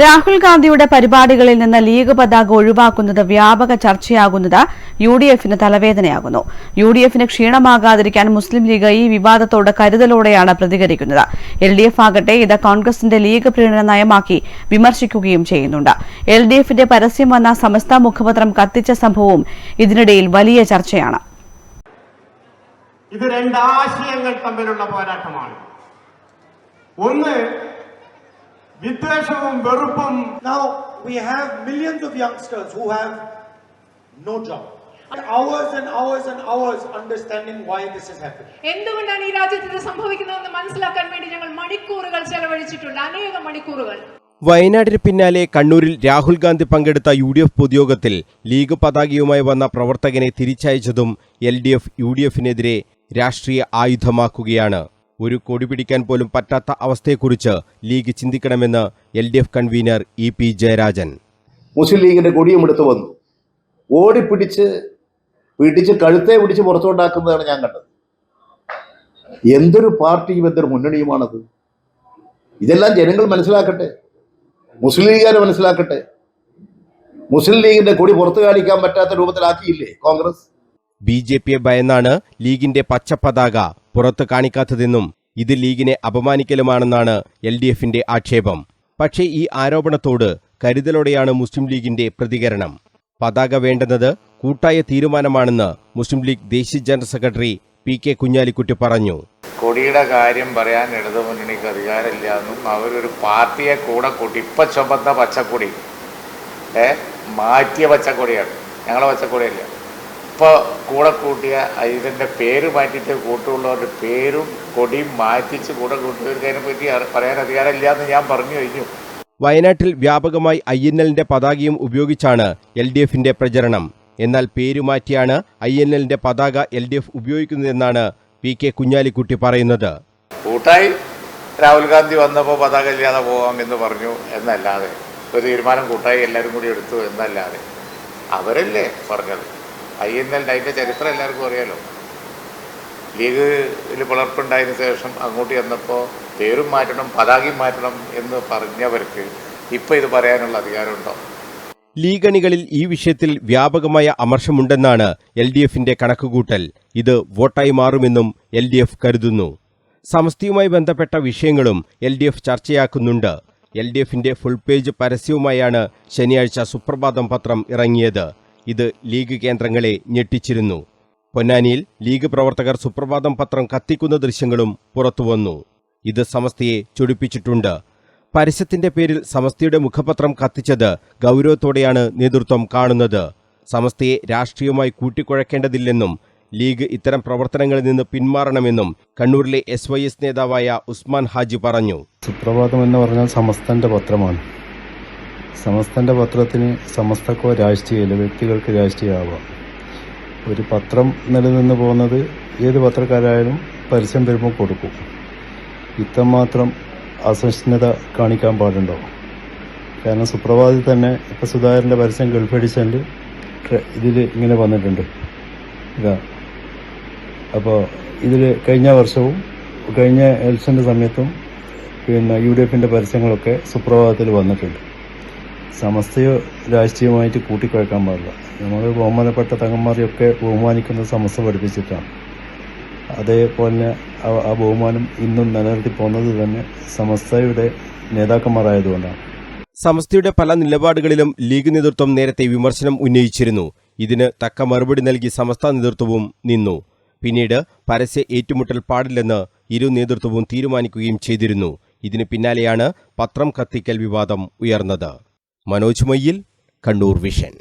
രാഹുൽ ഗാന്ധിയുടെ പരിപാടികളിൽ നിന്ന് ലീഗ് പതാക ഒഴിവാക്കുന്നത് വ്യാപക ചർച്ചയാകുന്നത് യു ഡി എഫിന് തലവേദനയാകുന്നു. യു ഡി എഫിന് ക്ഷീണമാകാതിരിക്കാൻ മുസ്ലിം ലീഗ് ഈ വിവാദത്തോട് കരുതലോടെയാണ് പ്രതികരിക്കുന്നത്. എൽ ഡി എഫ് ആകട്ടെ ഇത് കോൺഗ്രസിന്റെ ലീഗ് പ്രീണന നയമാക്കി വിമർശിക്കുകയും ചെയ്യുന്നുണ്ട്. എൽ ഡി എഫിന്റെ പരസ്യം വന്ന സമസ്ത മുഖപത്രം കത്തിച്ച സംഭവവും ഇതിനിടയിൽ വലിയ ചർച്ചയാണ്. ഇത് രണ്ട് ആശയങ്ങൾ തമ്മിലുള്ള പോരാട്ടമാണ്. ഒന്ന് വിദ്വേഷവും വെറുപ്പും now we have millions of youngsters who have no job Hours and hours and hours understanding why this is happening. എന്തുകൊണ്ടാണ് ഈ രാജ്യത്ത് ഇത് സംഭവിക്കുന്നതെന്ന് മനസ്സിലാക്കാൻ വേണ്ടി ഞങ്ങൾ മണിക്കൂറുകൾ ചെലവഴിച്ചിട്ടുണ്ട്. അനേകം മണിക്കൂറുകൾ. വയനാടിന് പിന്നാലെ കണ്ണൂരിൽ രാഹുൽ ഗാന്ധി പങ്കെടുത്ത യു ഡി എഫ് പൊതുയോഗത്തിൽ ലീഗ് പതാകയുമായി വന്ന പ്രവർത്തകനെ തിരിച്ചയച്ചതും L D F U D എഫിനെതിരെ രാഷ്ട്രീയ ആയുധമാക്കുകയാണ്. ഒരു കൊടി പിടിക്കാൻ പോലും പറ്റാത്ത അവസ്ഥയെക്കുറിച്ച് league ചിന്തിക്കണമെന്ന് L D F convener E P Jayarajan. Muslim ലീഗിന്റെ കൊടിയും എടുത്തു വന്നു. ഓടിപ്പിടിച്ച് പിടിച്ച് കഴുത്തെ പിടിച്ച് പുറത്തോണ്ടാക്കുന്നതാണ് ഞാൻ കണ്ടത്. എന്തൊരു പാർട്ടിയും എന്തൊരു മുന്നണിയുമാണത്? ഇതെല്ലാം ജനങ്ങൾ മനസ്സിലാക്കട്ടെ. മുസ്ലിം ലീഗുകാർ മനസ്സിലാക്കട്ടെ. മുസ്ലിം ലീഗിന്റെ കൊടി പുറത്തു കാണിക്കാൻ പറ്റാത്ത രൂപത്തിലാക്കിയില്ലേ കോൺഗ്രസ്? ബി ജെ പിയെ ഭയന്നാണ് ലീഗിന്റെ പച്ചപ്പതാക. പുറത്ത് കാണിക്കാത്തതെന്നും ഇത് ലീഗിനെ അപമാനിക്കലുമാണെന്നാണ് എൽ ഡി എഫിന്റെ ആക്ഷേപം. പക്ഷേ ഈ ആരോപണത്തോട് കരുതലോടെയാണ് മുസ്ലിം ലീഗിന്റെ പ്രതികരണം. പതാക വേണ്ടെന്നത് കൂട്ടായ തീരുമാനമാണെന്ന് മുസ്ലിം ലീഗ് ദേശീയ general secretary P K Kunhalikutty പറഞ്ഞു. കൊടിയുടെ കാര്യം പറയാൻ ഇടതുമുന്നണിക്ക് അധികാരമില്ല എന്നും അവരൊരു പാർട്ടിയെ കൂടെ കൂട്ടി. ഇപ്പൊ ചുമന്ന പച്ചക്കൊടി. മാറ്റിയ പച്ചക്കൊടിയാണ്. ഞങ്ങളെ പച്ചക്കൊടിയല്ല. ഇപ്പോൾ കൂടെ കൂട്ടിയ ഇതിന്റെ പേര് മാറ്റിയിട്ട് കൂട്ടുള്ളവരുടെ പേരും കൊടിയും മാറ്റിച്ച് കൂടെ കൂട്ടിയവർക്ക് അതിനെപ്പറ്റി പറയാൻ അധികാരമില്ല എന്ന് ഞാൻ പറഞ്ഞു കഴിഞ്ഞു. വയനാട്ടിൽ വ്യാപകമായി ഐ എൻ എല്ലിന്റെ പതാകയും ഉപയോഗിച്ചാണ് എൽ ഡി എഫിന്റെ പ്രചരണം. എന്നാൽ പേരുമാറ്റിയാണ് ഐ എൻ എല്ലിന്റെ പതാക എൽ ഡി എഫ് ഉപയോഗിക്കുന്നതെന്നാണ് പി കെ കുഞ്ഞാലിക്കുട്ടി പറയുന്നത്. കൂട്ടായി രാഹുൽ ഗാന്ധി വന്നപ്പോൾ പതാക ഇല്ലാതെ പോകാം എന്ന് പറഞ്ഞു എന്നല്ലാതെ. ഒരു തീരുമാനം കൂട്ടായി എല്ലാവരും കൂടി എടുത്തു എന്നല്ലാതെ. അവരല്ലേ പറഞ്ഞത്? ഐ എൻ എൽ അതിന്റെ ചരിത്രം എല്ലാവർക്കും അറിയാലോ. ലീഗിൽ പുലർപ്പുണ്ടായതിനു ശേഷം അങ്ങോട്ട് ചെന്നപ്പോൾ പേരും മാറ്റണം പതാകയും മാറ്റണം എന്ന് പറഞ്ഞവർക്ക് ഇപ്പോൾ ഇത് പറയാനുള്ള അധികാരമുണ്ടോ? ലീഗണികളിൽ ഈ വിഷയത്തിൽ വ്യാപകമായ അമർഷമുണ്ടെന്നാണ് എൽ ഡി എഫിന്റെ കണക്കുകൂട്ടൽ. ഇത് വോട്ടായി മാറുമെന്നും എൽ ഡി എഫ് കരുതുന്നു. സമസ്തയുമായി ബന്ധപ്പെട്ട വിഷയങ്ങളും എൽ ഡി എഫ് ചർച്ചയാക്കുന്നുണ്ട്. എൽ ഡി എഫിന്റെ ഫുൾ പേജ് പരസ്യവുമായാണ് ശനിയാഴ്ച സുപ്രഭാതം പത്രം ഇറങ്ങിയത്. ഇത് ലീഗ് കേന്ദ്രങ്ങളെ ഞെട്ടിച്ചിരുന്നു. പൊന്നാനിയിൽ ലീഗ് പ്രവർത്തകർ സുപ്രഭാതം പത്രം കത്തിക്കുന്ന ദൃശ്യങ്ങളും പുറത്തുവന്നു ഇത് സമസ്തയെ ചൊടിപ്പിച്ചിട്ടുണ്ട്. പരസ്യത്തിന്റെ പേരിൽ സമസ്തയുടെ മുഖപത്രം കത്തിച്ചത് ഗൗരവത്തോടെയാണ് നേതൃത്വം കാണുന്നത്. സമസ്തയെ രാഷ്ട്രീയമായി കൂട്ടിക്കുഴക്കേണ്ടതില്ലെന്നും ലീഗ് ഇത്തരം പ്രവർത്തനങ്ങളിൽ നിന്ന് പിന്മാറണമെന്നും കണ്ണൂരിലെ എസ് നേതാവായ ഉസ്മാൻ ഹാജി പറഞ്ഞു. സുപ്രഭാതം എന്ന് പറഞ്ഞാൽ സമസ്തന്റെ പത്രമാണ്. സമസ്തന്റെ പത്രത്തിന് സമസ്തക്കോ രാഷ്ട്രീയമില്ല വ്യക്തികൾക്ക് രാഷ്ട്രീയമാവാം. ഒരു പത്രം നിലനിന്ന് പോകുന്നത് ഏത് പത്രക്കാരായാലും പരസ്യം വരുമ്പോൾ കൊടുക്കും. ഇത്രമാത്രം അസഹിഷ്ണുത കാണിക്കാൻ പാടുണ്ടോ? കാരണം സുപ്രഭാതത്തിൽ തന്നെ ഇപ്പം സുധാകരന്റെ പരസ്യം ഗൾഫ് എഡിഷനിൽ ഇതിൽ ഇങ്ങനെ വന്നിട്ടുണ്ട്. ഇതാ. അപ്പോൾ ഇതിൽ കഴിഞ്ഞ വർഷവും കഴിഞ്ഞ ഇലക്ഷന്റെ സമയത്തും പിന്നെ യു ഡി എഫിന്റെ പരസ്യങ്ങളൊക്കെ സുപ്രഭാതത്തിൽ വന്നിട്ടുണ്ട്. സമസ്തയോ രാഷ്ട്രീയമായിട്ട് കൂട്ടിക്കുഴക്കാൻ പാടില്ല. നമ്മൾ ബഹുമാനപ്പെട്ട തങ്ങന്മാരെയൊക്കെ ബഹുമാനിക്കുന്ന സമസ്ത പഠിപ്പിച്ചിട്ടാണ്. അതേപോലെ ആ- ബഹുമാനം ഇന്നും നിലനിർത്തി പോകുന്നത് തന്നെ സമസ്തയുടെ നേതാക്കന്മാരായതുകൊണ്ടാണ്. സമസ്തയുടെ പല നിലപാടുകളിലും ലീഗ് നേതൃത്വം നേരത്തെ വിമർശനം ഉന്നയിച്ചിരുന്നു. ഇതിന് തക്ക മറുപടി നൽകി സമസ്ത നേതൃത്വവും നിന്നു. പിന്നീട് പരസ്യ ഏറ്റുമുട്ടൽ പാടില്ലെന്ന് ഇരു നേതൃത്വവും തീരുമാനിക്കുകയും ചെയ്തിരുന്നു. ഇതിന് പിന്നാലെയാണ് പത്രം കത്തിക്കൽ വിവാദം ഉയർന്നത്. മനോജ് മയ്യിൽ കണ്ണൂർ വിഷൻ.